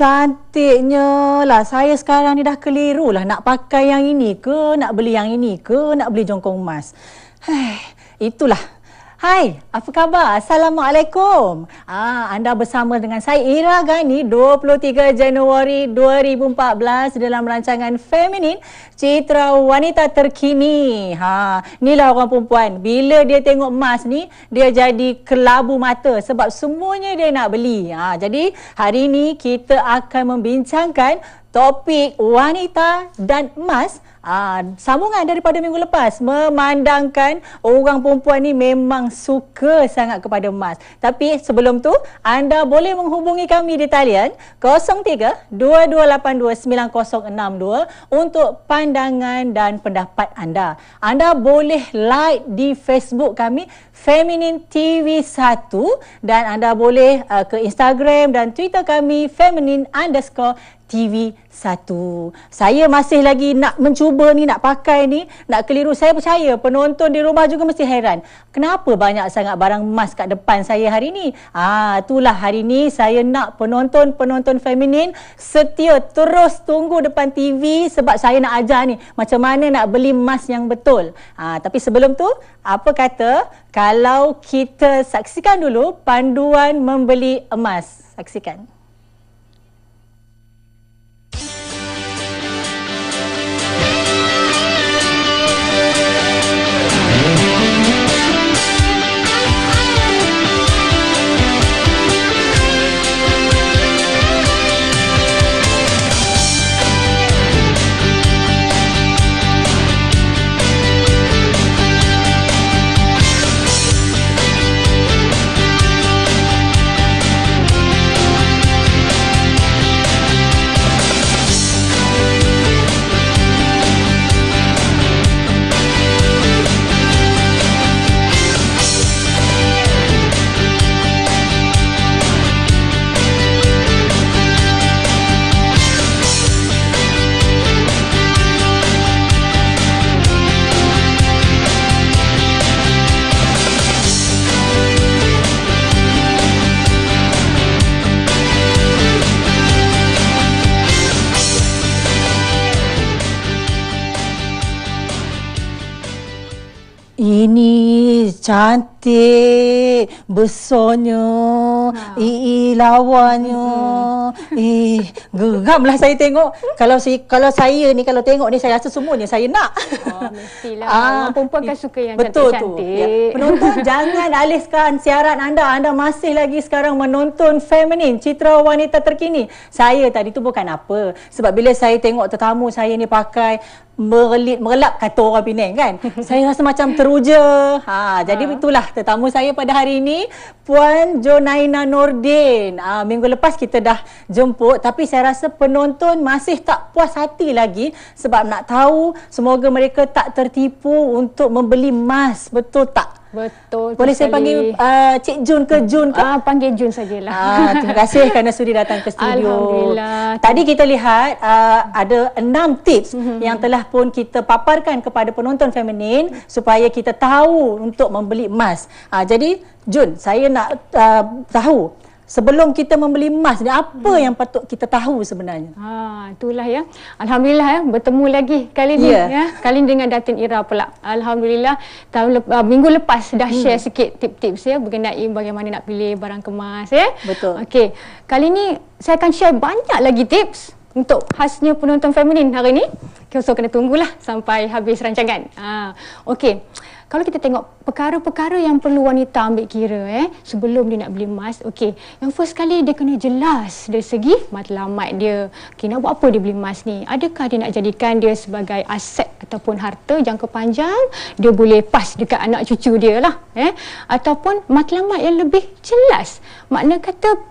cantiknya lah. Saya sekarang ni dah keliru lah nak pakai yang ini ke, nak beli yang ini ke, nak beli jongkong emas. Hei, itulah Hai, apa khabar? Assalamualaikum. Ah, anda bersama dengan saya Ira Gani 23 Januari 2014 dalam rancangan Feminin Citra Wanita Terkini. Ha, inilah orang perempuan. Bila dia tengok emas ni, dia jadi kelabu mata sebab semuanya dia nak beli. Ha, jadi hari ini kita akan membincangkan topik wanita dan emas Ah, sambungan daripada minggu lepas memandangkan orang perempuan ni memang suka sangat kepada emas. Tapi sebelum tu anda boleh menghubungi kami di talian 03-2282-9062 untuk pandangan dan pendapat anda. Anda boleh like di Facebook kami Feminin TV 1 dan anda boleh uh, ke Instagram dan Twitter kami Feminin underscore TV 1. Saya masih lagi nak mencuba ni, nak pakai ni, nak keliru. Saya percaya penonton di rumah juga mesti heran. Kenapa banyak sangat barang emas kat depan saya hari ni? Ah, itulah hari ni saya nak penonton-penonton feminin setia terus tunggu depan TV sebab saya nak ajar ni macam mana nak beli emas yang betul. Ah, tapi sebelum tu, apa kata kalau kita saksikan dulu panduan membeli emas. Saksikan. Ini cantik, besarnya, ha. ii lawannya. Hmm. Eh, geramlah saya tengok. Kalau si kalau saya ni kalau tengok ni saya rasa semuanya saya nak. Oh, mestilah. Ah, perempuan kan suka yang betul cantik-cantik. Tu. Ya. Penonton jangan alihkan siaran anda. Anda masih lagi sekarang menonton Feminin, Citra Wanita Terkini. Saya tadi tu bukan apa. Sebab bila saya tengok tetamu saya ni pakai merelit merelap kata orang Penang kan. saya rasa macam teruja. Ha jadi ha. itulah tetamu saya pada hari ini Puan Jonaina Nordin. Ha, minggu lepas kita dah jemput tapi saya rasa penonton masih tak puas hati lagi sebab nak tahu semoga mereka tak tertipu untuk membeli emas. Betul tak? Betul. Boleh saya panggil uh, Cik Jun ke Jun ke? Ah, panggil Jun sajalah. Ah, terima kasih kerana sudi datang ke studio. Alhamdulillah. Tadi kita lihat uh, ada enam tips mm-hmm. yang telah pun kita paparkan kepada penonton feminin supaya kita tahu untuk membeli emas. Ah, jadi Jun, saya nak uh, tahu sebelum kita membeli emas ni apa hmm. yang patut kita tahu sebenarnya? Ha itulah ya. Alhamdulillah ya bertemu lagi kali ni yeah. ya. Kali ni dengan Datin Ira pula. Alhamdulillah tahun lep, uh, minggu lepas dah hmm. share sikit tip-tips ya mengenai bagaimana nak pilih barang kemas ya. Betul. Okey. Kali ni saya akan share banyak lagi tips untuk khasnya penonton feminin hari ni. Okay, so kena tunggulah sampai habis rancangan. Ha, Okey kalau kita tengok perkara-perkara yang perlu wanita ambil kira eh sebelum dia nak beli emas okey. Yang first kali dia kena jelas dari segi matlamat dia. Okey nak buat apa dia beli emas ni? Adakah dia nak jadikan dia sebagai aset ataupun harta jangka panjang? Dia boleh pas dekat anak cucu dia lah eh. Ataupun matlamat yang lebih jelas. Makna kata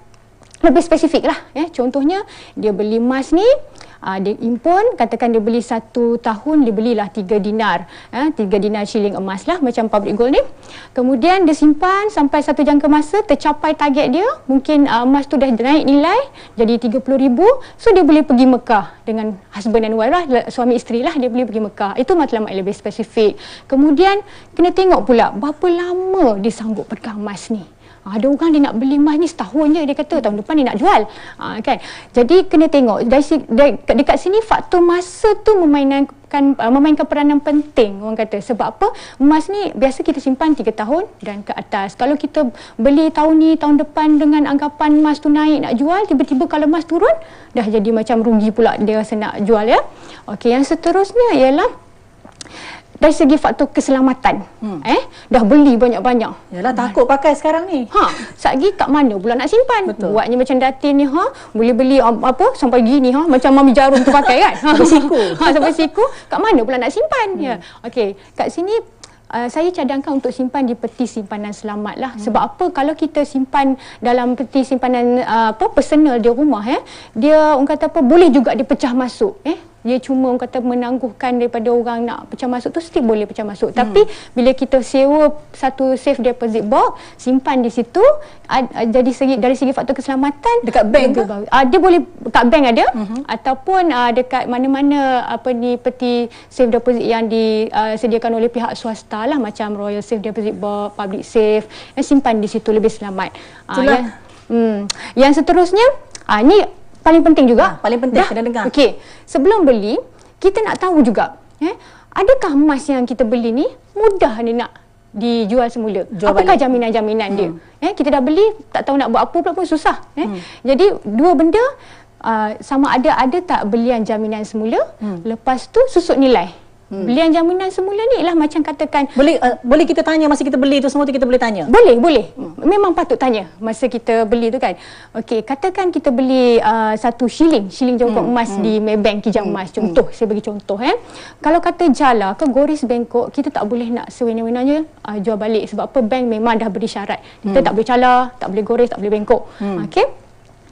lebih spesifik lah ya contohnya dia beli emas ni uh, dia impun katakan dia beli satu tahun dia belilah tiga dinar. Uh, tiga dinar shilling emas lah macam public gold ni. Kemudian dia simpan sampai satu jangka masa tercapai target dia mungkin uh, emas tu dah naik nilai jadi tiga puluh ribu. So dia boleh pergi Mekah dengan husband and wife lah suami isteri lah dia boleh pergi Mekah. Itu matlamat lebih spesifik. Kemudian kena tengok pula berapa lama dia sanggup pegang emas ni Ada orang dia nak beli emas ni setahun je dia kata tahun depan dia nak jual. Ha, kan. Jadi kena tengok dari, dari dekat sini faktor masa tu memainkan uh, memainkan peranan penting orang kata sebab apa emas ni biasa kita simpan 3 tahun dan ke atas kalau kita beli tahun ni tahun depan dengan anggapan emas tu naik nak jual tiba-tiba kalau emas turun dah jadi macam rugi pula dia rasa nak jual ya okey yang seterusnya ialah dari segi faktor keselamatan hmm. eh dah beli banyak-banyak Yalah takut pakai sekarang ni. Ha, satgi kat mana pula nak simpan? Betul. Buatnya macam datin ni ha, boleh beli apa sampai gini ha, macam mami jarum tu pakai kan. Ha, Sampai siku. Ha, sampai siku. Kat mana pula nak simpan? Hmm. Ya. Okey, kat sini Uh, saya cadangkan untuk simpan di peti simpanan selamat lah. Hmm. Sebab apa? Kalau kita simpan dalam peti simpanan uh, apa personal di rumah eh, dia orang kata apa boleh juga dipecah masuk eh dia cuma orang kata menangguhkan daripada orang nak pecah masuk tu still boleh pecah masuk. Hmm. Tapi bila kita sewa satu safe deposit box, simpan di situ ad, ad, jadi segi dari segi faktor keselamatan Dekat bank ke? bagus. Ah dia boleh kat bank ada uh-huh. ataupun uh, dekat mana-mana apa ni peti safe deposit yang disediakan oleh pihak swasta lah macam Royal Safe Deposit Box, Public Safe, yang simpan di situ lebih selamat. Ah, Itulah. yang, hmm, yang seterusnya ah ni paling penting juga. Ah, paling penting, kena dengar. Okey, sebelum beli kita nak tahu juga eh adakah emas yang kita beli ni mudah ni nak dijual semula. Jual Apakah jaminan-jaminan dia? Hmm. Eh kita dah beli tak tahu nak buat apa pula pun susah eh. Jadi dua benda uh, sama ada ada tak belian jaminan semula Hmm. lepas tu susut nilai. Belian jaminan semula ni ialah macam katakan Boleh uh, boleh kita tanya masa kita beli tu semua tu kita boleh tanya. boleh, boleh. Memang patut tanya masa kita beli tu kan. Okey, katakan kita beli uh, satu shilling, shilling jongkok Hmm, emas di Maybank Kijang Emas. Contoh, saya bagi contoh eh. Kalau kata Jala ke Goris Bangkok, kita tak boleh nak sewena-wenanya uh, jual balik sebab apa bank memang dah beri syarat. Kita Hmm. tak boleh Jala, tak boleh Goris, tak boleh Bangkok. Okey.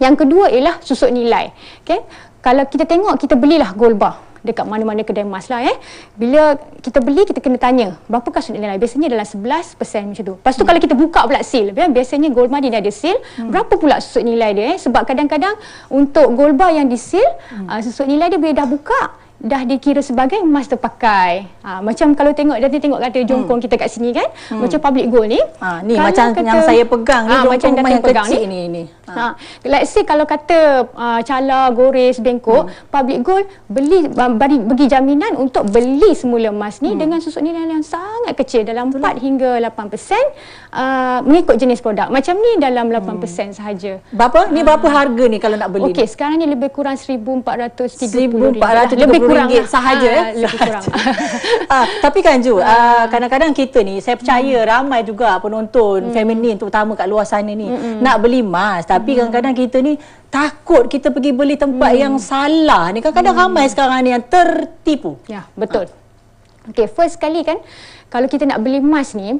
Yang kedua ialah susut nilai. Okey. Kalau kita tengok kita belilah gold bar dekat mana-mana kedai emas lah eh. Bila kita beli kita kena tanya berapakah susut nilai. Biasanya dalam 11% macam tu. Lepas tu Hmm. kalau kita buka pula seal, ya, biasanya gold bar dia ada seal, berapa pula susut nilai dia eh? Sebab kadang-kadang untuk gold bar yang di seal, Hmm. uh, susut nilai dia bila dah buka dah dikira sebagai emas terpakai. Ha, macam kalau tengok dia tengok kata jongkong kita kat sini kan, macam public gold ni. Ah ni macam yang saya pegang ni Ah, jongkong macam yang pegang kecil ni ni. Ha. Let's say kalau kata uh, Cala, Goris, Bangkok, hmm. Public Gold beli bagi, bagi jaminan untuk beli semula emas ni hmm. dengan susut nilai yang sangat kecil dalam Itulah. 4 hingga 8% uh, mengikut jenis produk. Macam ni dalam 8% hmm. sahaja. Berapa? Ni berapa harga ni kalau nak beli? Okey, sekarang ni lebih kurang 1430 1430 lebih kurang ringgit lah. sahaja Ah, eh. lebih kurang. ah, tapi kan Ju, ah, kadang-kadang kita ni saya percaya ramai juga penonton feminin terutama kat luar sana ni nak beli emas tapi kadang-kadang kita ni takut kita pergi beli tempat yang salah ni kadang-kadang ramai sekarang ni yang tertipu. Ya, betul. Okey, first kali kan kalau kita nak beli emas ni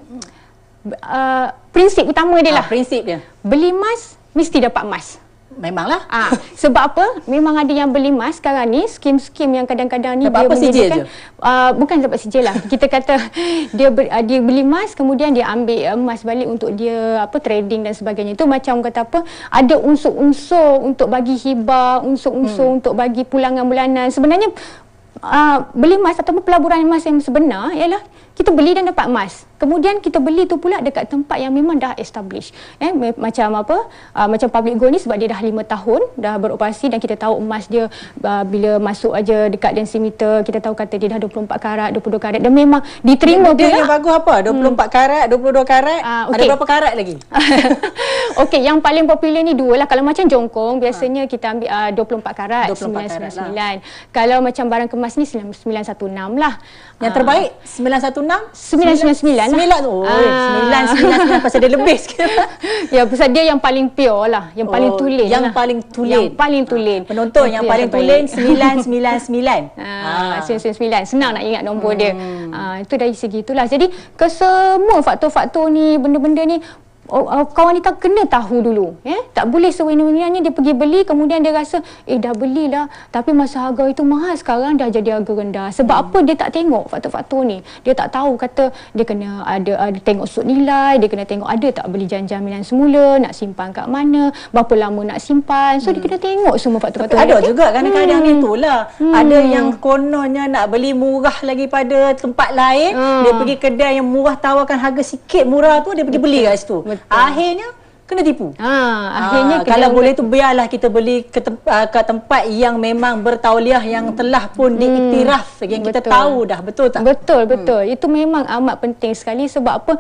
uh, prinsip utama dia Ah, lah. prinsip dia. Beli emas mesti dapat emas. Memanglah. Ah, sebab apa? Memang ada yang beli emas sekarang ni, skim-skim yang kadang-kadang ni Dapat apa, sijil? Uh, bukan dapat sijil lah. Kita kata dia ber, uh, dia beli emas kemudian dia ambil uh, emas balik untuk dia apa trading dan sebagainya. Itu macam kata apa? Ada unsur-unsur untuk bagi hibah, unsur-unsur Hmm. untuk bagi pulangan bulanan. Sebenarnya uh, beli emas ataupun pelaburan emas yang sebenar ialah kita beli dan dapat emas. Kemudian kita beli tu pula dekat tempat yang memang dah establish. Eh macam apa? Uh, macam public gold ni sebab dia dah 5 tahun dah beroperasi dan kita tahu emas dia uh, bila masuk aja dekat densimeter kita tahu kata dia dah 24 karat, 22 karat dan memang diterima Dia pula. yang bagus apa? 24 karat, 22 karat. Ah, Ada okey. berapa karat lagi? Okey, yang paling popular ni dua lah. Kalau macam jongkong, biasanya kita ambil uh, 24 karat, 24 karat lah. 999. Kalau macam barang kemas ni 916 lah. Yang Ah. terbaik 916 999 lah. Sembilan oh, Ah. 999 pasal dia lebih sikit. ya, pasal dia yang paling pure lah. Yang paling Oh, tulen yang lah. paling tulen. Yang paling tulen. Penonton Itu yang paling tulen 999. Ah, 999. Senang nak ingat nombor hmm. dia. Ah, itu dari segi itulah. Jadi, kesemua faktor-faktor ni, benda-benda ni, oh, oh, kawan wanita kena tahu dulu. Eh? Tak boleh sewenang-wenangnya dia pergi beli, kemudian dia rasa, eh dah belilah. Tapi masa harga itu mahal, sekarang dah jadi harga rendah. Sebab hmm. apa? Dia tak tengok faktor-faktor ni. Dia tak tahu kata dia kena ada, ada tengok sud nilai, dia kena tengok ada tak beli jaminan semula, nak simpan kat mana, berapa lama nak simpan. So, dia kena tengok semua faktor-faktor Ada ni. juga kadang-kadang Hmm. ni itulah. Ada yang kononnya nak beli murah lagi pada tempat lain, Ah. dia pergi kedai yang murah tawarkan harga sikit murah tu dia pergi beli kat situ. Betul. Akhirnya kena tipu. Ha, akhirnya Ah, kalau boleh tu biarlah kita beli ke, tem- uh, ke tempat yang memang bertauliah yang telah pun diiktiraf yang kita Hmm. Betul. tahu dah betul tak? Betul, betul. Itu memang amat penting sekali sebab apa?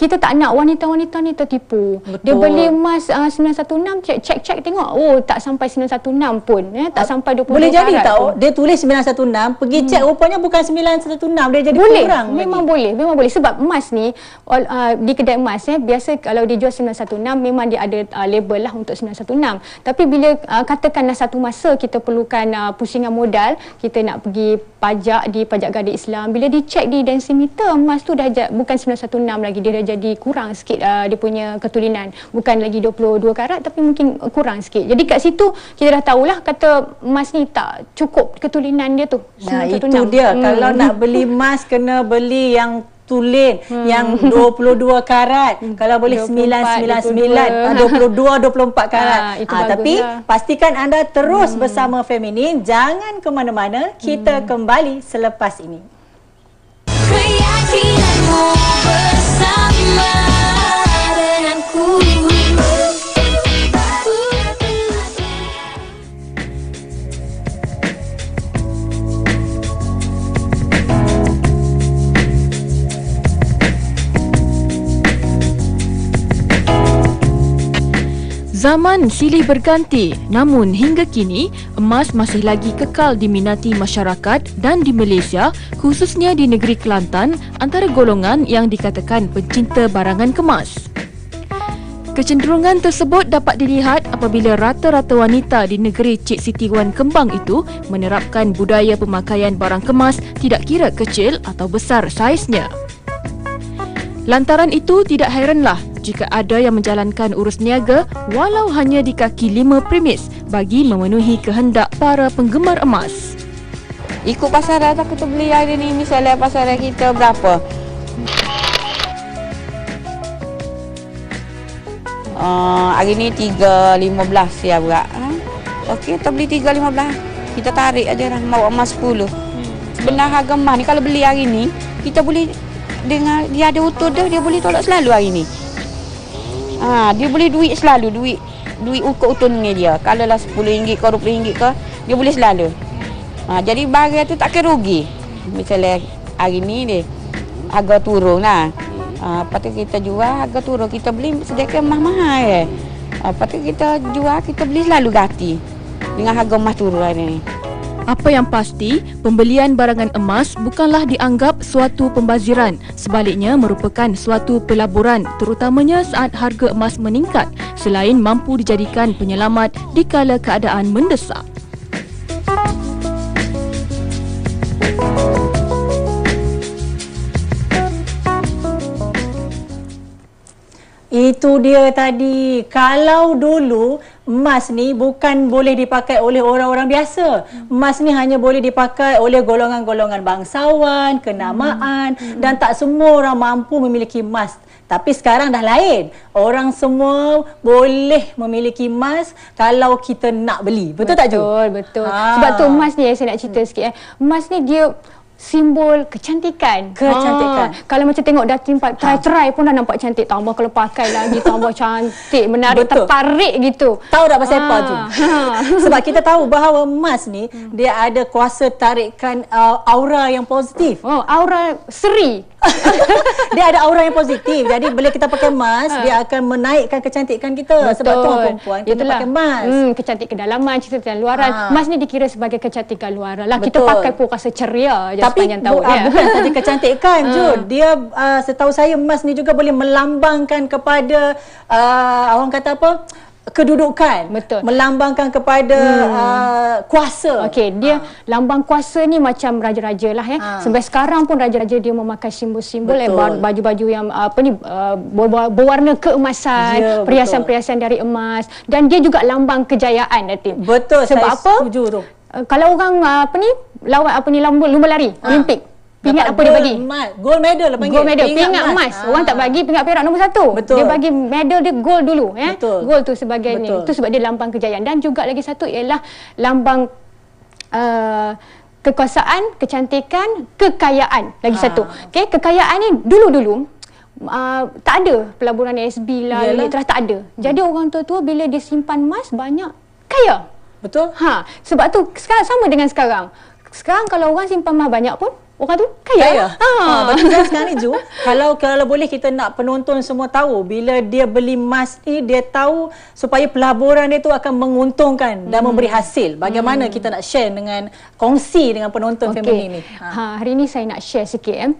Kita tak nak wanita-wanita ni tertipu. Betul. Dia beli emas uh, 916 cek cek cek tengok oh tak sampai 916 pun ya tak sampai 20 Boleh jadi pun. dia tulis 916 pergi cek rupanya bukan 916 dia jadi boleh kurang memang lagi. boleh memang boleh sebab emas ni uh, di kedai emas ya biasa kalau dia jual 916 memang dia ada uh, label lah untuk 916 tapi bila uh, katakanlah satu masa kita perlukan uh, pusingan modal kita nak pergi pajak di pajak gadis Islam bila dicek di densimeter emas tu dah bukan 916 lagi dia dah jadi kurang sikit uh, dia punya ketulinan bukan lagi 22 karat tapi mungkin kurang sikit jadi kat situ kita dah tahulah kata emas ni tak cukup ketulinan dia tu Nah, itu 916. dia. Hmm. Kalau nak beli emas kena beli yang tulen yang 22 karat. Kalau boleh 24, 999 22 24 karat. Ah, itu Ah, bagus tapi lah. pastikan anda terus bersama Feminin. Jangan ke mana-mana. Kita kembali selepas ini. Keyakinanmu my Zaman silih berganti, namun hingga kini emas masih lagi kekal diminati masyarakat dan di Malaysia, khususnya di negeri Kelantan, antara golongan yang dikatakan pencinta barangan kemas. Kecenderungan tersebut dapat dilihat apabila rata-rata wanita di negeri Cik Siti Wan Kembang itu menerapkan budaya pemakaian barang kemas tidak kira kecil atau besar saiznya. Lantaran itu tidak heranlah jika ada yang menjalankan urus niaga walau hanya di kaki lima premis bagi memenuhi kehendak para penggemar emas. Ikut pasaran tak kita beli hari ni misalnya pasaran kita berapa? Uh, hari ni 3.15 ya berat. Ha? Okey, kita beli 3.15. Kita tarik aja orang mau emas 10. Sebenar harga emas ni kalau beli hari ni, kita boleh dengan dia ada utuh dia, dia boleh tolak selalu hari ni. Ha, dia boleh duit selalu, duit duit ukur utuh dengan dia. Kalau lah RM10 ke RM20 ke, dia boleh selalu. Ha, jadi barang tu takkan rugi. Misalnya hari ni dia harga turun lah. Ha, lepas tu kita jual harga turun. Kita beli sedekah mahal-mahal eh. Ha, lepas tu kita jual, kita beli selalu ganti. Dengan harga emas turun hari ni. Apa yang pasti, pembelian barangan emas bukanlah dianggap suatu pembaziran, sebaliknya merupakan suatu pelaburan terutamanya saat harga emas meningkat selain mampu dijadikan penyelamat di kala keadaan mendesak. Itu dia tadi. Kalau dulu emas ni bukan boleh dipakai oleh orang-orang biasa. Emas ni hanya boleh dipakai oleh golongan-golongan bangsawan, kenamaan dan tak semua orang mampu memiliki emas. Tapi sekarang dah lain. Orang semua boleh memiliki emas kalau kita nak beli. Betul, tak Ju? Betul, betul. Ha. Sebab tu emas ni eh, saya nak cerita sikit eh. Emas ni dia simbol kecantikan. Kecantikan. Ha, kalau macam tengok dah tempat try-try pun dah nampak cantik. Tambah kalau pakai lagi tambah cantik, menarik, Betul. tertarik gitu. Tahu tak pasal apa Ah. tu? Sebab kita tahu bahawa emas ni dia ada kuasa tarikan uh, aura yang positif. Oh, aura seri. dia ada aura yang positif. Jadi bila kita pakai emas, dia akan menaikkan kecantikan kita. Sebab tu orang perempuan kena Itulah. pakai emas. Hmm, kecantikan dalaman, kecantikan luaran. Ha. Emas ni dikira sebagai kecantikan luaran lah. Kita Betul. pakai pun rasa ceria je Tapi sepanjang bu, tahun. uh, ya. bukan saja kecantikan Jun. Dia uh, setahu saya emas ni juga boleh melambangkan kepada uh, orang kata apa? Kedudukan. Betul. Melambangkan kepada uh, kuasa. Okey, dia lambang kuasa ni macam raja-raja lah ya. Ha. Sampai sekarang pun raja-raja dia memakai simbol-simbol eh, baju-baju yang apa ni uh, berwa- berwarna keemasan, Ya, perhiasan-perhiasan dari emas dan dia juga lambang kejayaan Datin. Betul, Sebab saya apa? setuju tu. Uh, kalau orang uh, apa ni lawan apa ni lumba lari Ha. Olimpik. Pingat apa dia bagi? Emas. Gold medal lah panggil. Gold medal, pingat, emas. Ha. Orang tak bagi pingat perak nombor satu. Betul. Dia bagi medal dia gold dulu. Ya? Betul. Gold tu sebagai ni. Betul. Itu sebab dia lambang kejayaan. Dan juga lagi satu ialah lambang uh, kekuasaan, kecantikan, kekayaan. Lagi Ha. satu. Okay, kekayaan ni dulu-dulu uh, tak ada pelaburan ASB lah, Yalah. tak ada. Jadi orang tua-tua bila dia simpan emas banyak kaya. Betul? Ha, sebab tu sekarang sama dengan sekarang. Sekarang kalau orang simpan emas banyak pun orang tu kaya. Kaya. Ha. Ha, bagi saya sekarang ni Ju, kalau kalau boleh kita nak penonton semua tahu bila dia beli emas ni dia tahu supaya pelaburan dia tu akan menguntungkan dan memberi hasil. Bagaimana kita nak share dengan kongsi dengan penonton okay. family ni. Ha. ha, hari ni saya nak share sikit eh.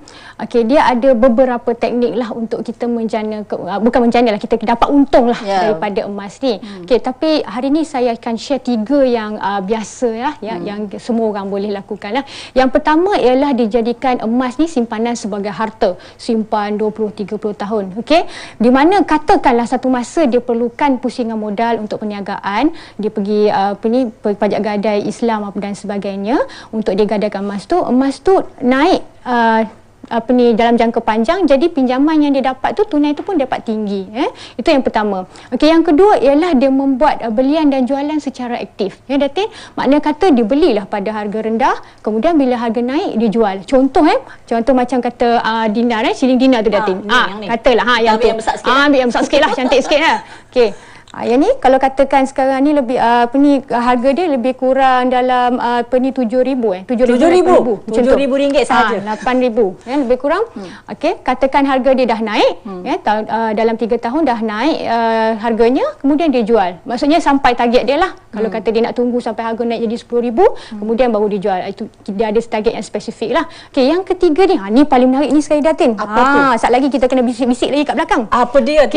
Okey, dia ada beberapa teknik lah untuk kita menjana ke, uh, bukan menjana lah kita dapat untung lah Ya. daripada emas ni. Hmm. Okey, tapi hari ni saya akan share tiga yang uh, biasa ya, ya hmm. yang semua orang boleh lakukan lah. Yang pertama ialah dijadikan emas ni simpanan sebagai harta, simpan 20 30 tahun. Okey. Di mana katakanlah satu masa dia perlukan pusingan modal untuk perniagaan, dia pergi uh, apa ni pajak gadai Islam apa dan sebagainya untuk dia gadaikan emas tu, emas tu naik uh, apa ni dalam jangka panjang jadi pinjaman yang dia dapat tu tunai tu pun dapat tinggi eh. Itu yang pertama. Okey yang kedua ialah dia membuat uh, belian dan jualan secara aktif ya datin? Makna kata dia belilah pada harga rendah kemudian bila harga naik dia jual. Contoh eh contoh macam kata uh, dinar eh shilling dinar tu Ah, datin. ah yang ni. katalah ha yang Ambil tu. yang besar sikit, ah eh. ambil yang besar sikit lah cantik sikit lah. Okey Ah, yang ni kalau katakan sekarang ni lebih uh, apa ni uh, harga dia lebih kurang dalam uh, apa ni 7000 eh 7,000? macam tu. RM7,000 sahaja? Ah, 8,000 ya lebih kurang. Hmm. Okey, katakan harga dia dah naik hmm. ya tahun uh, dalam 3 tahun dah naik uh, harganya kemudian dia jual. Maksudnya sampai target dia lah. Kalau Hmm. kata dia nak tunggu sampai harga naik jadi 10,000 hmm. kemudian baru dia jual. Itu dia ada target yang spesifik lah. Okey, yang ketiga ni, ha ni paling menarik ni sekali Datin. Apa tu? Ah, sat lagi kita kena bisik-bisik lagi kat belakang. Apa dia tu?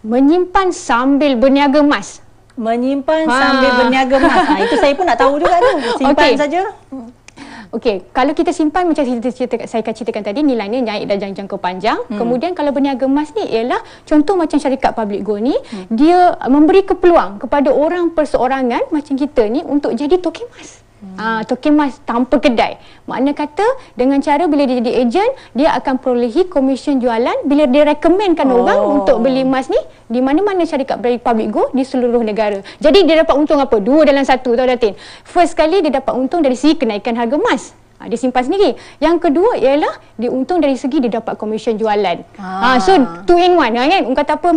Menyimpan sambil berniaga emas. Menyimpan Ha. sambil berniaga emas. Ha, itu saya pun nak tahu juga tu. Simpan Okey. saja. Okey, kalau kita simpan macam cerita, cerita saya akan ceritakan tadi nilainya naik dalam jangka panjang. Hmm. Kemudian kalau berniaga emas ni ialah contoh macam syarikat public gold ni hmm. dia memberi kepeluang kepada orang perseorangan macam kita ni untuk jadi token emas. Hmm. Uh, token emas tanpa kedai. Makna kata dengan cara bila dia jadi ejen, dia akan perolehi komisen jualan bila dia rekomenkan Oh. orang untuk beli emas ni di mana-mana syarikat public go di seluruh negara. Jadi dia dapat untung apa? Dua dalam satu tau Datin. First kali dia dapat untung dari segi kenaikan harga emas. Ha, dia simpan sendiri. Yang kedua ialah dia untung dari segi dia dapat komisen jualan. Ah. Ha, so two in one ha, kan. Orang kata apa?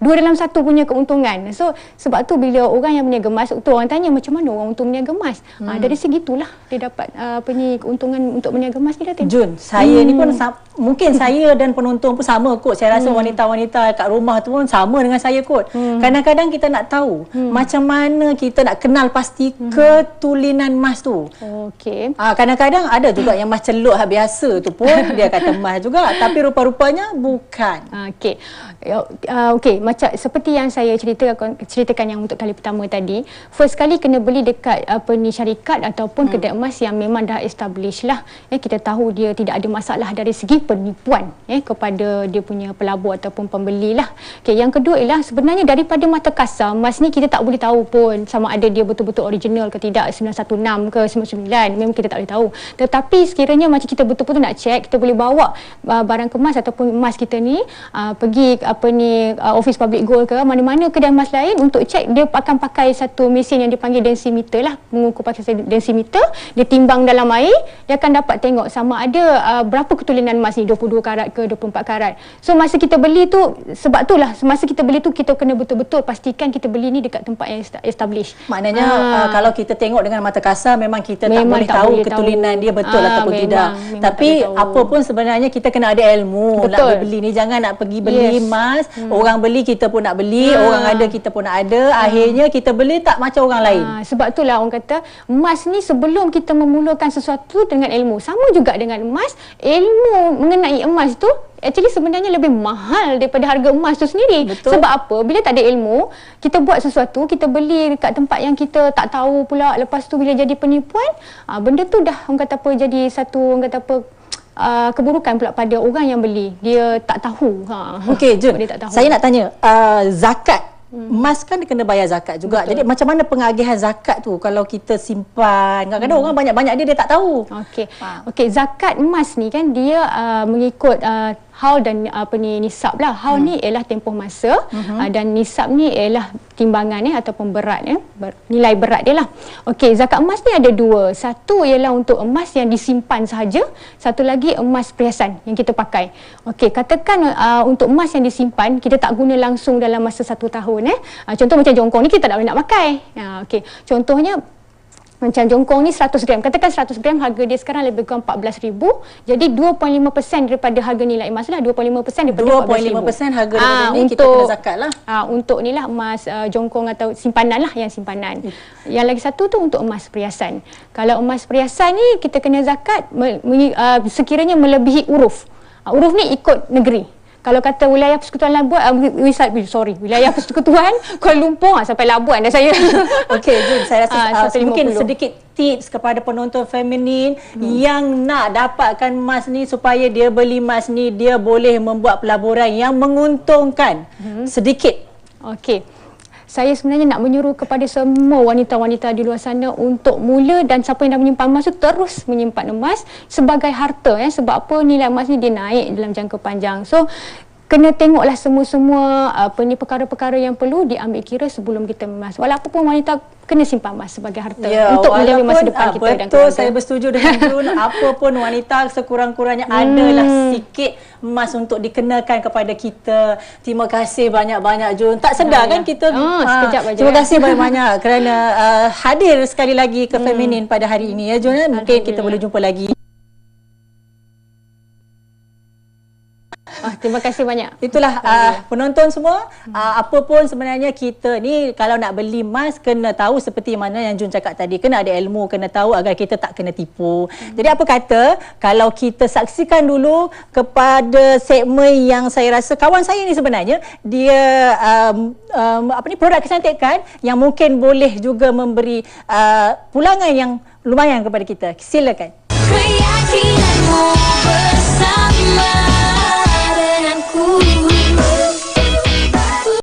Dua dalam satu punya keuntungan. So sebab tu bila orang yang berniaga emas, tu orang tanya macam mana orang untung berniaga emas. Ha, dari segi itulah dia dapat uh, ni keuntungan untuk berniaga emas ni Datin. Jun, saya Hmm. ni pun sa- mungkin saya dan penonton pun sama kot. Saya rasa wanita-wanita kat rumah tu pun sama dengan saya kot. Hmm. Kadang-kadang kita nak tahu macam mana kita nak kenal pasti Hmm. ketulinan emas tu. Okey. Ah kadang-kadang ada juga yang emas celup hak biasa tu pun dia kata emas juga tapi rupa-rupanya bukan. Ah, Okey. Uh, Okey, macam seperti yang saya ceritakan ceritakan yang untuk kali pertama tadi, first kali kena beli dekat apa ni syarikat ataupun hmm. kedai emas yang memang dah establish lah. Ya, kita tahu dia tidak ada masalah dari segi penipuan ya kepada dia punya pelabur ataupun pembeli lah. Okey, yang kedua ialah sebenarnya daripada mata kasar emas ni kita tak boleh tahu pun sama ada dia betul-betul original ke tidak 916 ke 99 memang kita tak boleh tahu. Tetapi sekiranya macam kita betul-betul nak check, kita boleh bawa uh, barang kemas ataupun emas kita ni uh, pergi apa ni uh, office public gold ke mana-mana kedai emas lain untuk check dia akan pakai satu mesin yang dipanggil densimeter lah mengukur pakai densimeter dia timbang dalam air dia akan dapat tengok sama ada uh, berapa ketulinan emas ni 22 karat ke 24 karat so masa kita beli tu sebab tu lah semasa kita beli tu kita kena betul-betul pastikan kita beli ni dekat tempat yang esta- established Maknanya Ah. uh, kalau kita tengok dengan mata kasar memang kita tak Memang boleh tak tahu boleh ketulinan tahu. dia betul Ah, ataupun memang, tidak. memang Tapi tak apa pun sebenarnya kita kena ada ilmu nak Betul. beli ni jangan nak pergi beli Yes. emas, orang beli kita pun nak beli, Ah. orang ada kita pun nak ada, akhirnya kita beli tak macam orang lain. Ha, sebab itulah orang kata emas ni sebelum kita memulakan sesuatu dengan ilmu. Sama juga dengan emas, ilmu mengenai emas tu actually sebenarnya lebih mahal daripada harga emas tu sendiri. Betul. Sebab apa? Bila tak ada ilmu, kita buat sesuatu, kita beli dekat tempat yang kita tak tahu pula. Lepas tu bila jadi penipuan, ha, benda tu dah orang kata apa jadi satu orang kata apa Uh, keburukan pula pada orang yang beli dia tak tahu ha Okey, Jun. dia tak tahu Saya nak tanya, uh, zakat Emas kan dia kena bayar zakat juga. Betul. Jadi macam mana pengagihan zakat tu kalau kita simpan? Kadang-kadang Hmm. orang banyak-banyak dia dia tak tahu. Okey. Ha. Okey, zakat emas ni kan dia uh, mengikut uh, haul dan apa ni nisab lah. Haul ni ialah tempoh masa uh, dan nisab ni ialah timbangan eh ataupun berat eh ber, nilai berat dia lah. Okey, zakat emas ni ada dua. Satu ialah untuk emas yang disimpan sahaja, satu lagi emas perhiasan yang kita pakai. Okey, katakan uh, untuk emas yang disimpan kita tak guna langsung dalam masa satu tahun eh. Uh, contoh macam jongkong ni kita tak boleh nak pakai. Uh, Okey, contohnya macam jongkong ni 100 gram. Katakan 100 gram harga dia sekarang lebih kurang 14,000. Jadi 2.5% daripada harga nilai emas lah. 2.5% daripada 2.5% harga Ah, daripada ni kita kena zakat lah. Ah, untuk ni lah emas uh, jongkong atau simpanan lah yang simpanan. Yang lagi satu tu untuk emas perhiasan. Kalau emas perhiasan ni kita kena zakat me, me, uh, sekiranya melebihi uruf. Uh, uruf ni ikut negeri. Kalau kata wilayah persekutuan Labuan, uh, sorry, wilayah persekutuan Kuala Lumpur ah, sampai Labuan dah saya. Okey, Jun, saya rasa Ah, uh, mungkin 150. sedikit tips kepada penonton feminin hmm. yang nak dapatkan emas ni supaya dia beli emas ni dia boleh membuat pelaburan yang menguntungkan. Hmm. Sedikit. Okey. Saya sebenarnya nak menyuruh kepada semua wanita-wanita di luar sana untuk mula dan siapa yang dah menyimpan emas tu terus menyimpan emas sebagai harta ya sebab apa nilai emas ni dia naik dalam jangka panjang. So kena tengoklah semua-semua apa ni perkara-perkara yang perlu diambil kira sebelum kita emas. Walaupun pun wanita kena simpan emas sebagai harta untuk menjaga masa depan ah, kita dan betul keluarga. saya bersetuju dengan Jun apa pun wanita sekurang-kurangnya adalah sikit emas untuk dikenakan kepada kita terima kasih banyak-banyak Jun tak sedar Ya, kan ya. kita Ah, ah, sekejap aja, terima ya. kasih banyak-banyak kerana uh, hadir sekali lagi ke feminin pada hari ini ya Jun ya. mungkin kita boleh jumpa lagi Ah, terima kasih banyak. Itulah uh, penonton semua uh, apa pun sebenarnya kita ni kalau nak beli emas kena tahu seperti mana yang Jun cakap tadi kena ada ilmu kena tahu agar kita tak kena tipu. Jadi apa kata kalau kita saksikan dulu kepada segmen yang saya rasa kawan saya ni sebenarnya dia um, um, apa ni produk kecantikan yang mungkin boleh juga memberi uh, pulangan yang lumayan kepada kita. Silakan. Keyakinanmu